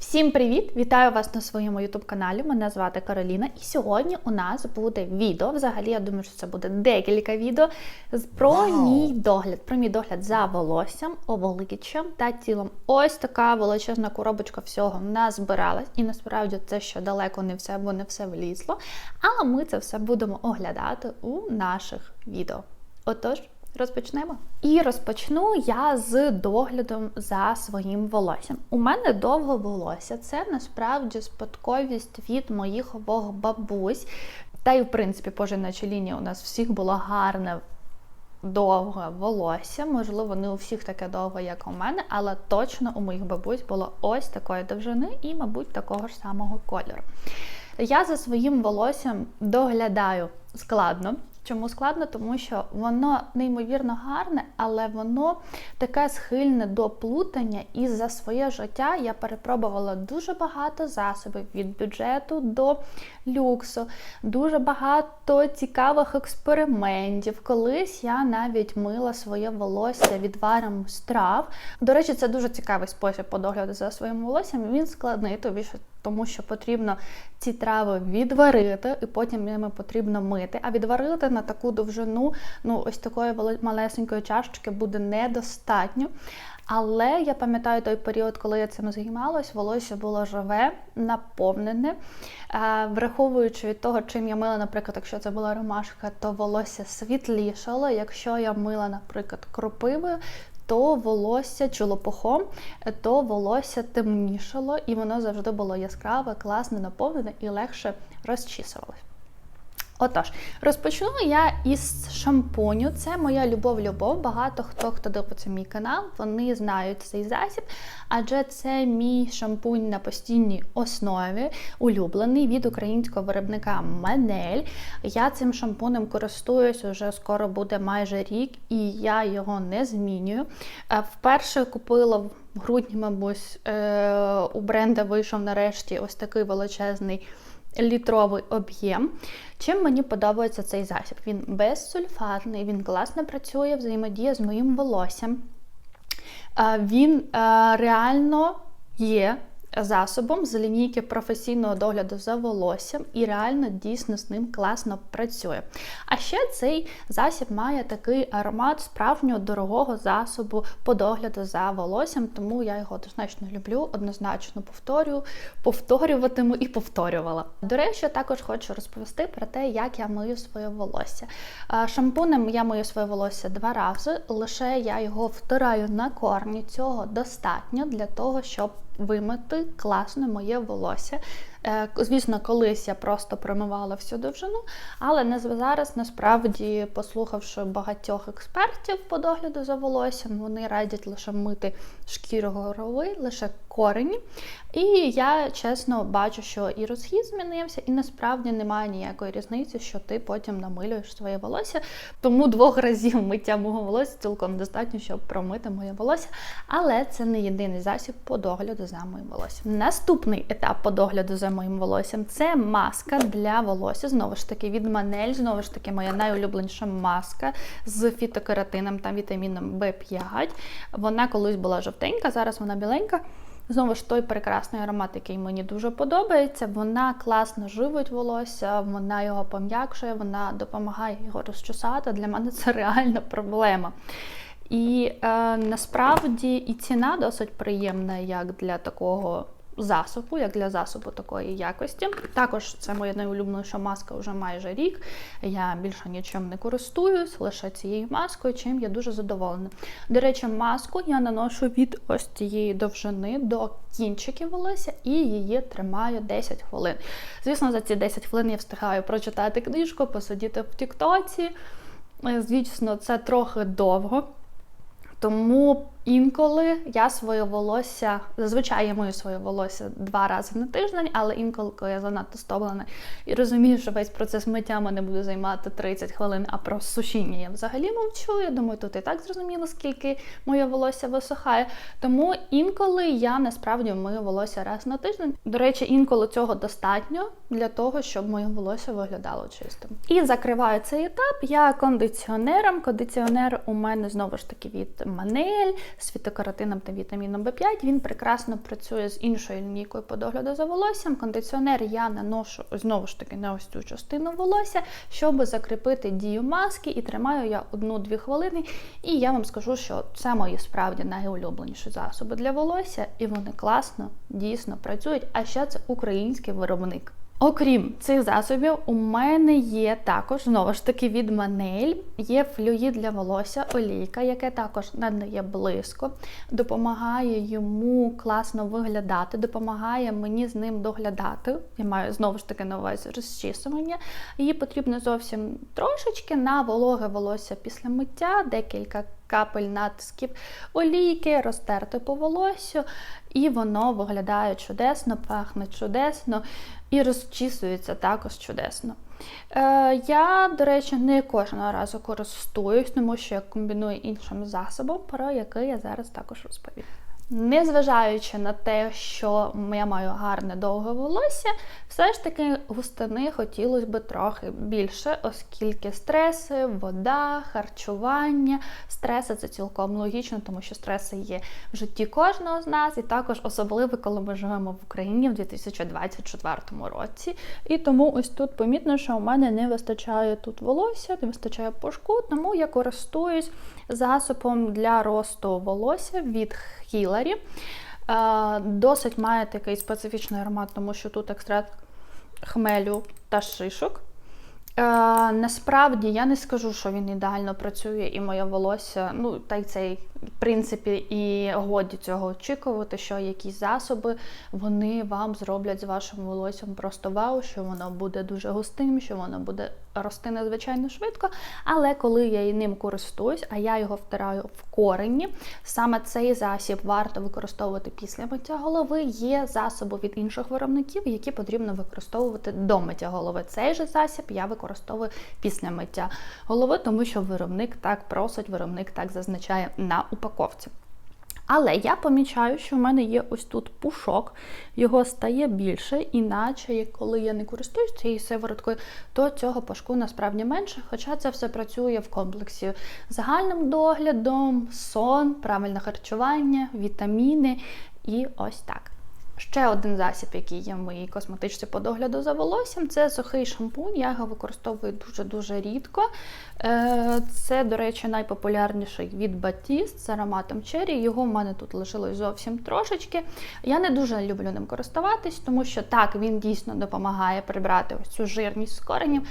Всім привіт! Вітаю вас на своєму youtube каналі. Мене звати Кароліна, і сьогодні у нас буде відео. Взагалі, я думаю, що це буде декілька відео про Вау! мій догляд, про мій догляд за волоссям, обличчям та тілом. Ось така величезна коробочка всього назбиралась, і насправді це ще далеко не все, бо не все влізло. Але ми це все будемо оглядати у наших відео. Отож. Розпочнемо. І розпочну я з доглядом за своїм волоссям. У мене довго волосся. Це насправді спадковість від моїх обох бабусь. Та й, в принципі, по жіночій лінії у нас всіх було гарне. Довге волосся, можливо, не у всіх таке довге, як у мене, але точно у моїх бабусь було ось такої довжини і, мабуть, такого ж самого кольору. Я за своїм волоссям доглядаю складно. Чому складно? Тому що воно неймовірно гарне, але воно таке схильне до плутання, і за своє життя я перепробувала дуже багато засобів від бюджету до люксу, дуже багато цікавих експериментів. Колись я навіть мила своє волосся відваром з трав. До речі, це дуже цікавий спосіб по догляду за своїм волоссям. Він складний, тобі що тому що потрібно ці трави відварити, і потім ними потрібно мити. А відварити на таку довжину, ну ось такої малесенької чашечки буде недостатньо. Але я пам'ятаю той період, коли я цим займалась, волосся було живе, наповнене. Враховуючи від того, чим я мила, наприклад, якщо це була ромашка, то волосся світлішало. Якщо я мила, наприклад, кропивою, то волосся чолопухом, то волосся темнішало, і воно завжди було яскраве, класне, наповнене і легше розчісувалось. Отож, розпочну я із шампуню. Це моя любов-любов. Багато хто, хто дивиться мій канал, вони знають цей засіб, адже це мій шампунь на постійній основі, улюблений від українського виробника Манель. Я цим шампунем користуюсь уже скоро буде майже рік, і я його не змінюю. Е, Вперше купила в грудні, мабуть, е, у бренда вийшов нарешті ось такий величезний літровий об'єм. Чим мені подобається цей засіб? Він безсульфатний, він класно працює, взаємодіє з моїм волоссям. Е, Він е, реально є засобом з лінійки професійного догляду за волоссям і реально дійсно з ним класно працює. А ще цей засіб має такий аромат справжнього дорогого засобу по догляду за волоссям, тому я його однозначно люблю, однозначно повторюю, повторюватиму і повторювала. До речі, також хочу розповісти про те, як я мию своє волосся. Шампунем я мию своє волосся два рази, лише я його втираю на корні. Цього достатньо для того, щоб вимити класно моє волосся. Е, Звісно, колись я просто промивала всю довжину, але не зараз насправді, послухавши багатьох експертів по догляду за волоссям, вони радять лише мити шкіру голови, лише корені. І я чесно бачу, що і розхід змінився, і насправді немає ніякої різниці, що ти потім намилюєш своє волосся. Тому двох разів миття мого волосся цілком достатньо, щоб промити моє волосся. Але це не єдиний засіб по догляду за моїм волоссям. Наступний етап по догляду за моїм волоссям це маска для волосся. Знову ж таки, від Манель, знову ж таки, моя найулюбленіша маска з фітокератином та вітаміном В5. Вона колись була жовтенька, зараз вона біленька. Знову ж той прекрасний аромат, який мені дуже подобається. Вона класно живить волосся, вона його пом'якшує, вона допомагає його розчесати. Для мене це реальна проблема. І е, насправді і ціна досить приємна, як для такого засобу, як для засобу такої якості. Також це моя найулюбленіша маска вже майже рік. Я більше нічим не користуюсь, лише цією маскою, чим я дуже задоволена. До речі, маску я наношу від ось цієї довжини до кінчиків волосся і її тримаю 10 хвилин. Звісно, за ці 10 хвилин я встигаю прочитати книжку, посидіти в Тіктоці. Е, Звісно, це трохи довго. Тому інколи я своє волосся, зазвичай я мию своє волосся два рази на тиждень, але інколи, коли я занадто стомлена і розумію, що весь процес миття мене буде займати 30 хвилин, а про сушіння я взагалі мовчу. Я думаю, тут і так зрозуміло, скільки моє волосся висохає. Тому інколи я насправді мию волосся раз на тиждень. До речі, інколи цього достатньо для того, щоб моє волосся виглядало чистим. І закриваю цей етап я кондиціонером. Кондиціонер у мене знову ж таки від Манель. З фітокаратином та вітаміном В5. Він прекрасно працює з іншою лінійкою по догляду за волоссям. Кондиціонер я наношу знову ж таки на ось цю частину волосся, щоб закріпити дію маски, і тримаю я одну-дві хвилини. І я вам скажу, що це мої справді найулюбленіші засоби для волосся, і вони класно, дійсно працюють. А ще це український виробник. Окрім цих засобів, у мене є також знову ж таки від Манель, є флюїд для волосся, олійка, яке також надає блиско, допомагає йому класно виглядати, допомагає мені з ним доглядати. Я маю знову ж таки на увазі розчісування. Її потрібно зовсім трошечки на вологе волосся після миття, декілька капель натисків олійки, розтерти по волосю, і воно виглядає чудесно, пахне чудесно і розчісується також чудесно. Е, Я, до речі, не кожного разу користуюсь, тому що я комбіную іншим засобом, про який я зараз також розповім. Незважаючи на те, що я маю гарне довге волосся, все ж таки густини хотілося б трохи більше, оскільки стреси, вода, харчування, стреси це цілком логічно, тому що стреси є в житті кожного з нас, і також особливо, коли ми живемо в Україні в 2024 році. І тому ось тут помітно, що у мене не вистачає тут волосся, не вистачає пушку, тому я користуюсь засобом для росту волосся від Хіларі. Досить має такий специфічний аромат, тому що тут екстракт хмелю та шишок. Е, насправді я не скажу, що він ідеально працює, і моє волосся, ну та й цей, принципі, і годі цього очікувати, що якісь засоби вони вам зроблять з вашим волоссям просто вау, що воно буде дуже густим, що воно буде рости надзвичайно швидко. Але коли я ним користуюсь, а я його втираю в корені, саме цей засіб варто використовувати після миття голови. Є засоби від інших виробників, які потрібно використовувати до миття голови. Цей же засіб я використовую після миття голови, тому що виробник так просить, виробник так зазначає на упаковці. Але я помічаю, що в мене є ось тут пушок, його стає більше, іначе, коли я не користуюсь цією сивороткою, то цього пушку насправді менше. Хоча це все працює в комплексі загальним доглядом, сон, правильне харчування, вітаміни і ось так. Ще один засіб, який є в моїй косметичці по догляду за волоссям, це сухий шампунь. Я його використовую дуже-дуже рідко. Е, це, до речі, найпопулярніший від Batiste з ароматом Cherry. Його в мене тут лишилось зовсім трошечки. Я не дуже люблю ним користуватись, тому що так, він дійсно допомагає прибрати ось цю жирність з коренів.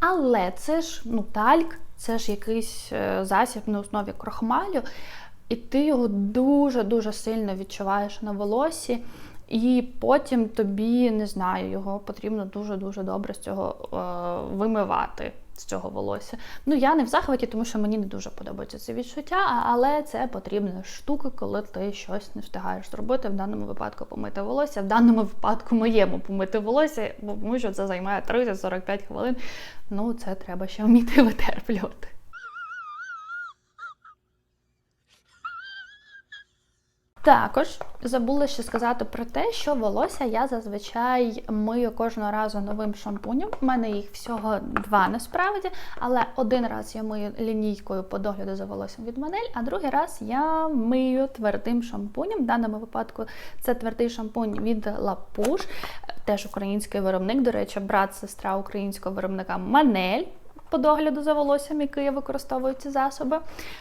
Але це ж ну, тальк, це ж якийсь е, засіб на основі крохмалю, і ти його дуже-дуже сильно відчуваєш на волосі. І потім тобі, не знаю, його потрібно дуже-дуже добре з цього е, вимивати, з цього волосся. Ну, я не в захваті, тому що мені не дуже подобається це відчуття, але це потрібна штука, коли ти щось не встигаєш зробити. В даному випадку помити волосся, в даному випадку моєму помити волосся, бо тому що це займає 30-45 хвилин. Ну, це треба ще вміти витерплювати. Також забула ще сказати про те, що волосся я зазвичай мию кожного разу новим шампунем. У мене їх всього два насправді, але один раз я мию лінійкою по догляду за волоссям від Манель, а другий раз я мию твердим шампунем. В даному випадку це твердий шампунь від Лапуш, теж український виробник. До речі, брат, сестра українського виробника Манель по догляду за волоссям, який я використовую ці засоби.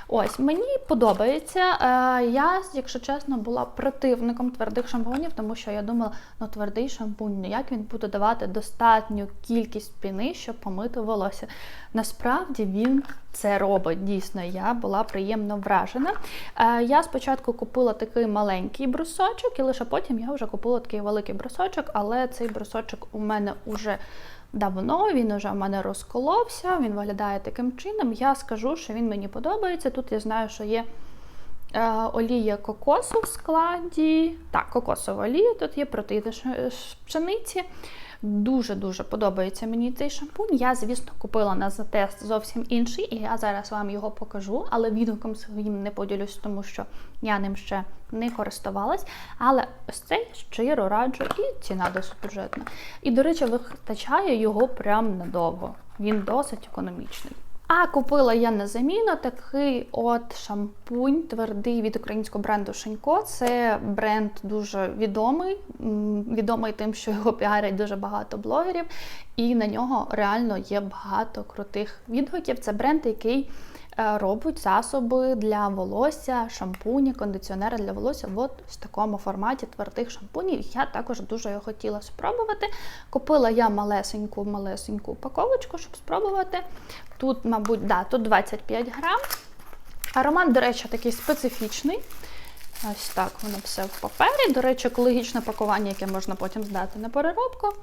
Ось, мені подобається. Е, я, якщо чесно, була противником твердих шампунів, тому що я думала, ну твердий шампунь, ну як він буде давати достатню кількість піни, щоб помити волосся. Насправді він це робить. Дійсно, я була приємно вражена. Е, я спочатку купила такий маленький брусочок, і лише потім я вже купила такий великий брусочок, але цей брусочок у мене вже давно, він вже в мене розколовся, він виглядає таким чином. Я скажу, що він мені подобається. Тут я знаю, що є е, олія кокосу в складі. Так, кокосова олія, тут є протеїни пшениці. Дуже-дуже подобається мені цей шампунь. Я, звісно, купила на затест зовсім інший, і я зараз вам його покажу, але відгуком своїм не поділюсь, тому що я ним ще не користувалась. Але ось цей щиро раджу, і ціна досить бюджетна. І, до речі, вистачає його прям надовго. Він досить економічний. А купила я на заміну такий от шампунь твердий від українського бренду Шенько. Це бренд дуже відомий, відомий тим, що його піарять дуже багато блогерів, і на нього реально є багато крутих відгуків. Це бренд, який робить засоби для волосся, шампуні, кондиціонери для волосся от в такому форматі твердих шампунів. Я також дуже його хотіла спробувати. Kупила я малесеньку малесеньку упаковочку, щоб спробувати. Тут, мабуть, да, тут 25 грам. Аромат, до речі, такий специфічний. Ось так воно все в папері. До речі, екологічне пакування, яке можна потім здати на переробку.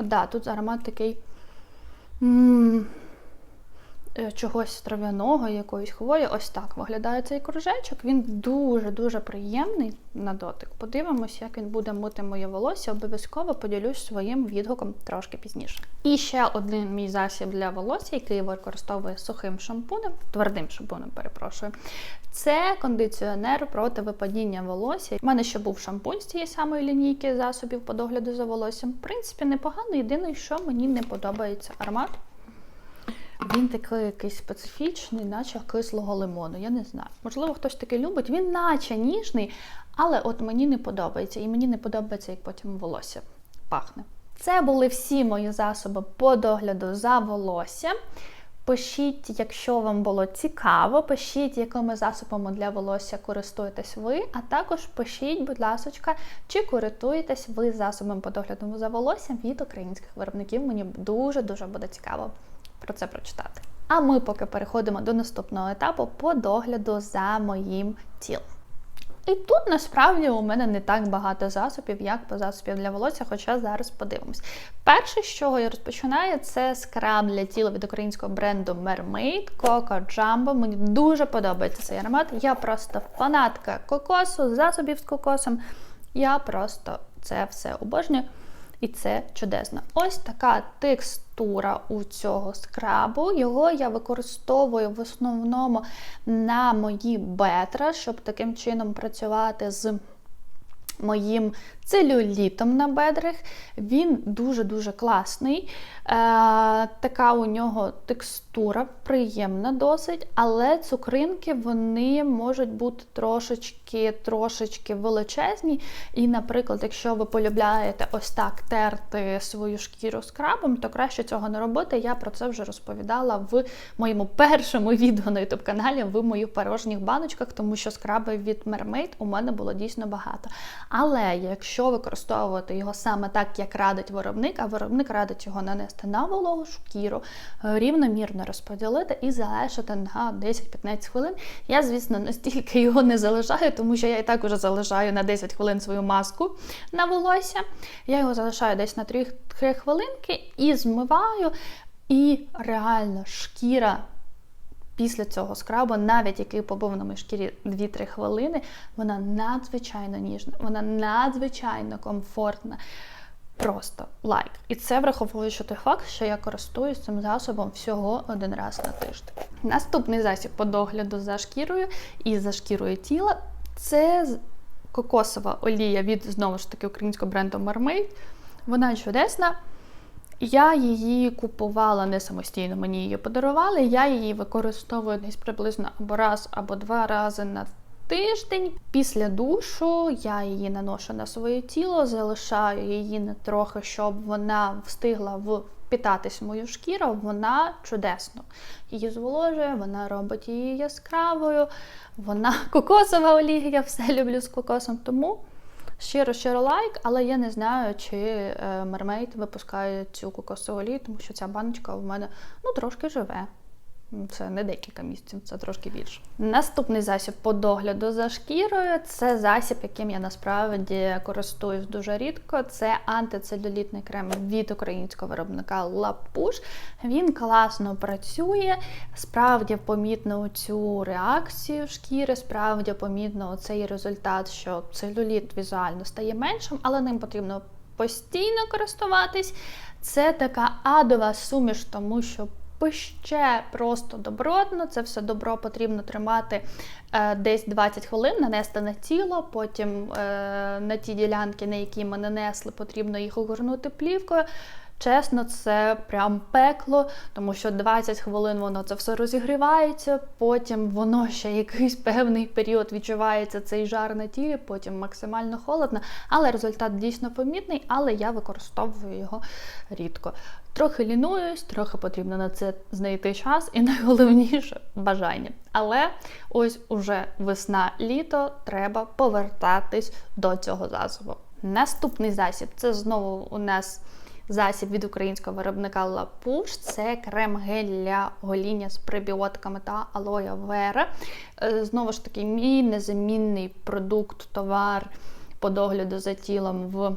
Да, Тут аромат такий. М Е, чогось трав'яного, якоїсь хвої. Ось так виглядає цей кружечок. Він дуже-дуже приємний на дотик. Подивимось, як він буде мити моє волосся. Обов'язково поділюсь своїм відгуком трошки пізніше. І ще один мій засіб для волосся, який я використовую сухим шампунем, твердим шампунем, перепрошую. Це кондиціонер проти випадіння волосся. У мене ще був шампунь з цієї самої лінійки засобів по догляду за волоссям. В принципі, непогано. Єдине, що мені не подобається аромат. Він такий якийсь специфічний, наче кислого лимону. Я не знаю. Можливо, хтось такий любить. Він наче ніжний, але от мені не подобається. І мені не подобається, як потім волосся пахне. Це були всі мої засоби по догляду за волоссям. Пишіть, якщо вам було цікаво, пишіть, якими засобами для волосся користуєтесь ви, а також пишіть, будь ласка, чи користуєтесь ви засобами по догляду за волоссям від українських виробників. Мені дуже-дуже буде цікаво про це прочитати. А ми поки переходимо до наступного етапу по догляду за моїм тілом. І тут насправді у мене не так багато засобів, як по засобів для волосся, хоча зараз подивимось. Перше, з чого я розпочинаю, це скраб для тіла від українського бренду Mermaid Coco Jumbo. Мені дуже подобається цей аромат. Я просто фанатка кокосу, засобів з кокосом. Я просто це все обожнюю. І це чудесно. Ось така текстура у цього скрабу. Його я використовую в основному на мої бетра, щоб таким чином працювати з моїм целюлітом на бедрах. Він дуже-дуже класний. Е, Така у нього текстура приємна досить, але цукринки вони можуть бути трошечки трошечки величезні. І, наприклад, якщо ви полюбляєте ось так терти свою шкіру скрабом, то краще цього не робити. Я про це вже розповідала в моєму першому відео на youtube каналі в моїх порожніх баночках, тому що скраби від Mermaid у мене було дійсно багато. Але якщо використовувати його саме так, як радить виробник, а виробник радить його нанести на вологу шкіру, е, рівномірно розподілити і залишити на 10-15 хвилин. Я, звісно, настільки його не залишаю, тому що я і так уже залишаю на 10 хвилин свою маску на волосся. Я його залишаю десь на 3 хвилинки і змиваю. І реально шкіра після цього скрабу, навіть який побув на моїй шкірі 2-3 хвилини, вона надзвичайно ніжна, вона надзвичайно комфортна. Просто лайк. І це враховуючи той факт, що я користуюсь цим засобом всього один раз на тиждень. Наступний засіб по догляду за шкірою і за шкірою тіла це кокосова олія від знову ж таки українського бренду Mermaid. Вона чудесна. Я її купувала не самостійно, мені її подарували. Я її використовую десь приблизно або раз, або два рази на тиждень. Після душу я її наношу на своє тіло, залишаю її не трохи, щоб вона встигла впітатись в мою шкіру. Вона чудесно її зволожує, вона робить її яскравою. Вона кокосова олія, я все люблю з кокосом. Тому. Щиро, щиро лайк, але я не знаю, чи Mermaid випускає цю кокосову олію, тому що ця баночка в мене ну, трошки живе. Це не декілька місяців, це трошки більше. Наступний засіб по догляду за шкірою це засіб, яким я насправді користуюсь дуже рідко. Це антицелюлітний крем від українського виробника Лапуш. Він класно працює, справді помітно цю реакцію шкіри, справді помітно цей результат, що целюліт візуально стає меншим, але ним потрібно постійно користуватись. Це така адова суміш, тому що пище просто добротно. Це все добро потрібно тримати е, десь 20 хвилин, нанести на тіло, потім е, на ті ділянки, на які ми нанесли, потрібно їх огорнути плівкою. Чесно, це прям пекло, тому що 20 хвилин воно це все розігрівається, потім воно ще якийсь певний період відчувається цей жар на тілі, потім максимально холодно. Але результат дійсно помітний, але я використовую його рідко. Трохи лінуюсь, трохи потрібно на це знайти час, і найголовніше бажання. Але ось уже весна-літо треба повертатись до цього засобу. Наступний засіб це знову у нас засіб від українського виробника Лапуш. Це крем-гель для гоління з пребіотиками та алоя вера. Е, знову ж таки, мій незамінний продукт, товар по догляду за тілом в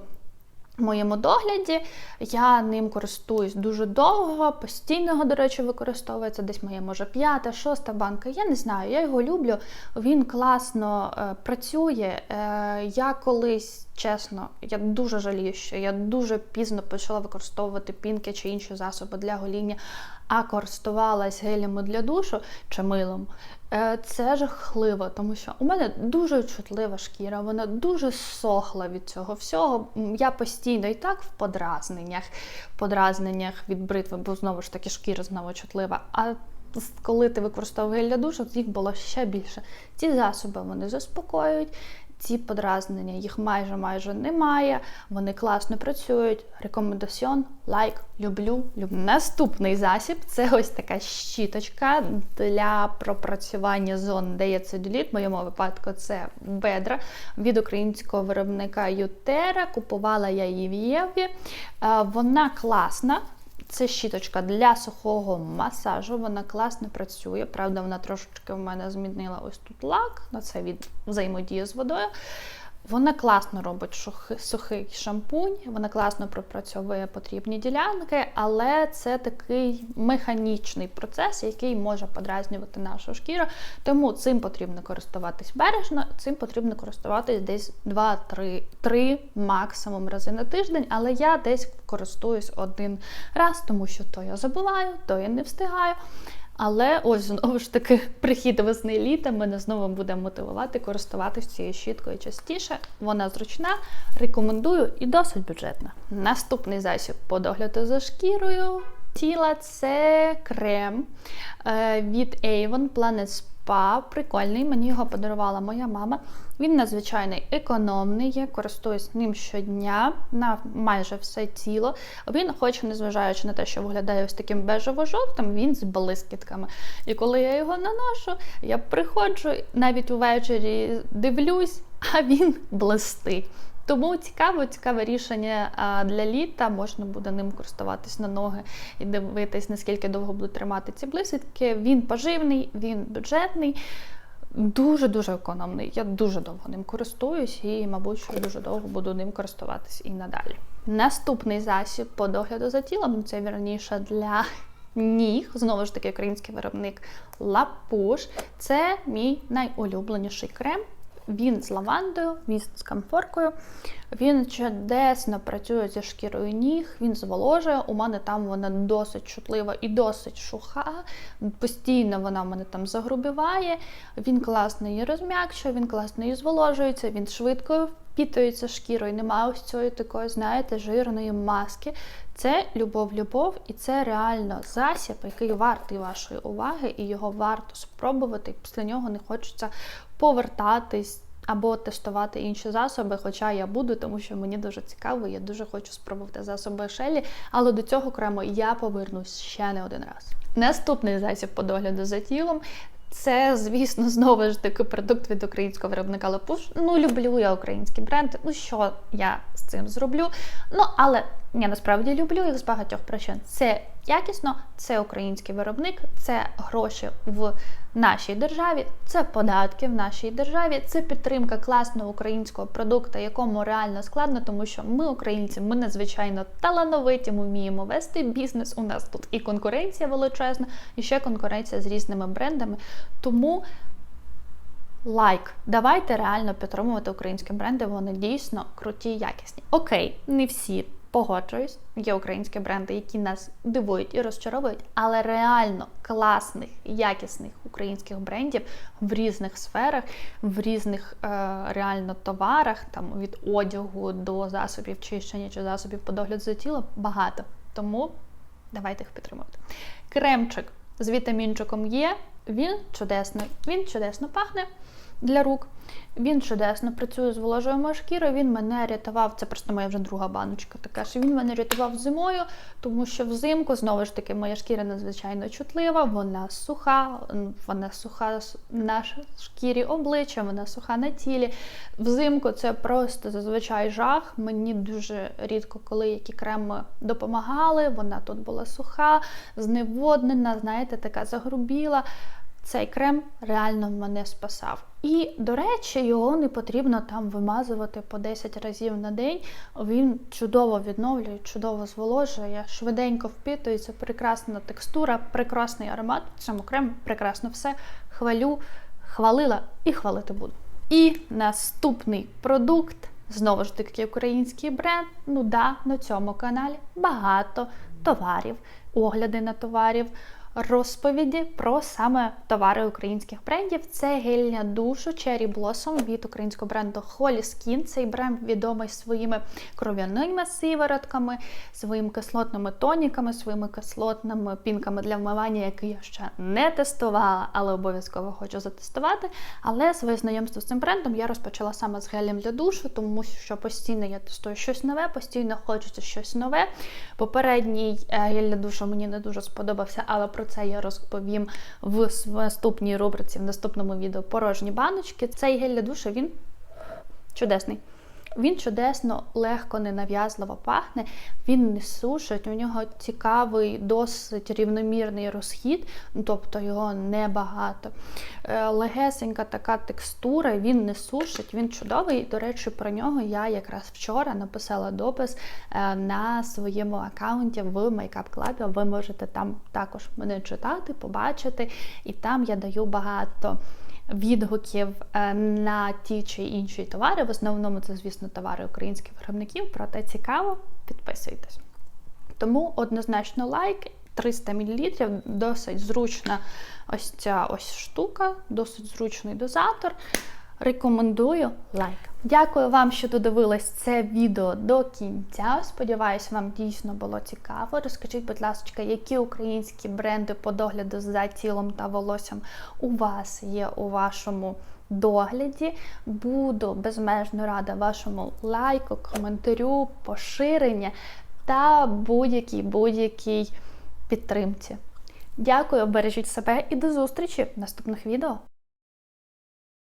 моєму догляді. Я ним користуюсь дуже довго, постійно, до речі, використовується. Десь моя, може, п'ята, шоста банка. Я не знаю, я його люблю. Він класно е, працює. Е, я колись, чесно, я дуже жалію, що я дуже пізно почала використовувати пінки чи інші засоби для гоління, а користувалась гелями для душу чи милом. Е, це жахливо, тому що у мене дуже чутлива шкіра, вона дуже сохла від цього всього. Я постійно і так в подразненнях, в подразненнях від бритви, бо знову ж таки шкіра знову чутлива. А коли ти використовуєш гель для душу, їх було ще більше. Ці засоби вони заспокоюють, ці подразнення, їх майже майже немає. Вони класно працюють. Рекомендаціон, лайк, люблю, люблю. Наступний засіб це ось така щіточка для пропрацювання зон, де є целюліт. В моєму випадку це бедра від українського виробника Ютера. Купувала я її в Єві. Е, вона класна. Це щіточка для сухого масажу, вона класно працює. Правда, вона трошечки в мене змінила ось тут лак, на це від взаємодії з водою. Вона класно робить сухий шампунь, вона класно пропрацьовує потрібні ділянки, але це такий механічний процес, який може подразнювати нашу шкіру. Тому цим потрібно користуватись бережно, цим потрібно користуватись десь 2-3 максимум рази на тиждень. Але я десь користуюсь один раз, тому що то я забуваю, то я не встигаю. Але ось знову ж таки прихід весни літа мене знову буде мотивувати користуватися цією щіткою частіше. Вона зручна, рекомендую і досить бюджетна. Наступний засіб по догляду за шкірою тіла це крем е, від Avon Planet Spa. Прикольний, мені його подарувала моя мама. Він надзвичайно економний, я користуюсь ним щодня на майже все тіло. Він, хоч незважаючи на те, що виглядає ось таким бежево-жовтим, він з блискітками. І коли я його наношу, я приходжу навіть увечері дивлюсь, а він блистить. Тому цікаво, цікаве рішення для літа. Можна буде ним користуватись на ноги і дивитись, наскільки довго будуть тримати ці блисвітки. Він поживний, він бюджетний. Дуже-дуже економний. Я дуже довго ним користуюсь і, мабуть, що дуже довго буду ним користуватись і надалі. Наступний засіб по догляду за тілом ну, це вірніше для ніг. Знову ж таки, український виробник Лапуш. Це мій найулюбленіший крем. Він з лавандою, він з камфоркою. Він чудесно працює зі шкірою ніг, він зволожує. У мене там вона досить чутлива і досить шуха. Постійно вона в мене там загрубіває. Він класно її розм'якшує, він класно її зволожується, він швидко впітується шкірою. Немає ось цієї такої, знаєте, жирної маски. Це любов-любов, і це реально засіб, який вартий вашої уваги, і його варто спробувати. Після нього не хочеться повертатись або тестувати інші засоби. Хоча я буду, тому що мені дуже цікаво, я дуже хочу спробувати засоби Шелі, але до цього окремо я повернусь ще не один раз. Наступний засіб по догляду за тілом. Це, звісно, знову ж таки продукт від українського виробника Лапуш. Ну, люблю я українські бренди. Ну, що я з цим зроблю? Ну, але я насправді люблю їх з багатьох причин. Це якісно, це український виробник, це гроші в нашій державі, це податки в нашій державі, це підтримка класного українського продукту, якому реально складно, тому що ми, українці, ми надзвичайно талановиті, ми вміємо вести бізнес. У нас тут і конкуренція величезна, і ще конкуренція з різними брендами. Тому. Лайк, давайте реально підтримувати українські бренди, вони дійсно круті, якісні. Окей, не всі Погоджуюсь, є українські бренди, які нас дивують і розчаровують, але реально класних, якісних українських брендів в різних сферах, в різних е, реально товарах, там від одягу до засобів чищення чи засобів по догляду за тілом багато. Тому давайте їх підтримувати. Кремчик з вітамінчиком є. Він чудесно, він чудесно пахне для рук. Він чудесно працює з воложою шкірою. Він мене рятував. Це просто моя вже друга баночка. Така що він мене рятував зимою, тому що взимку знову ж таки моя шкіра надзвичайно чутлива, вона суха, вона суха на шкірі обличчя, вона суха на тілі. Взимку це просто зазвичай жах. Мені дуже рідко, коли які креми допомагали. Вона тут була суха, зневоднена, знаєте, така загрубіла. Цей крем реально мене спасав. І, до речі, його не потрібно там вимазувати по 10 разів на день. Він чудово відновлює, чудово зволожує, швиденько впитується, прекрасна текстура, прекрасний аромат. В цьому кремі прекрасно все. Хвалю, хвалила і хвалити буду. І наступний продукт. Знову ж таки, український бренд. Ну да, на цьому каналі багато товарів, огляди на товарів розповіді про саме товари українських брендів. Це гель-душу Cherry Blossom від українського бренду Holy Skin. Цей бренд відомий своїми кров'яними сиворотками, своїми кислотними тоніками, своїми кислотними пінками для вмивання, які я ще не тестувала, але обов'язково хочу затестувати. Але своє знайомство з цим брендом я розпочала саме з гелем для душу, тому що постійно я тестую щось нове, постійно хочеться щось нове. Попередній е, гель для душу мені не дуже сподобався, але про це я розповім в наступній рубриці, в наступному відео порожні баночки. Цей гель для душу він чудесний. Він чудесно, легко, ненав'язливо пахне, він не сушить, у нього цікавий, досить рівномірний розхід, ну, тобто його небагато. Е, легесенька така текстура, він не сушить, він чудовий. До речі, про нього я якраз вчора написала допис е, на своєму аккаунті в Makeup Club. Ви можете там також мене читати, побачити, і там я даю багато відгуків е, на ті чи інші товари. В основному це, звісно, товари українських виробників, проте цікаво, підписуйтесь. Тому однозначно лайк. 300 мл, досить зручна ось ця ось штука, досить зручний дозатор. Рекомендую лайк. Дякую вам, що додивились це відео до кінця. Сподіваюсь, вам дійсно було цікаво. Розкажіть, будь ласка, які українські бренди по догляду за тілом та волоссям у вас є у вашому догляді. Буду безмежно рада вашому лайку, коментарю, поширенню та будь-якій будь-якій підтримці. Дякую, бережіть себе і до зустрічі в наступних відео.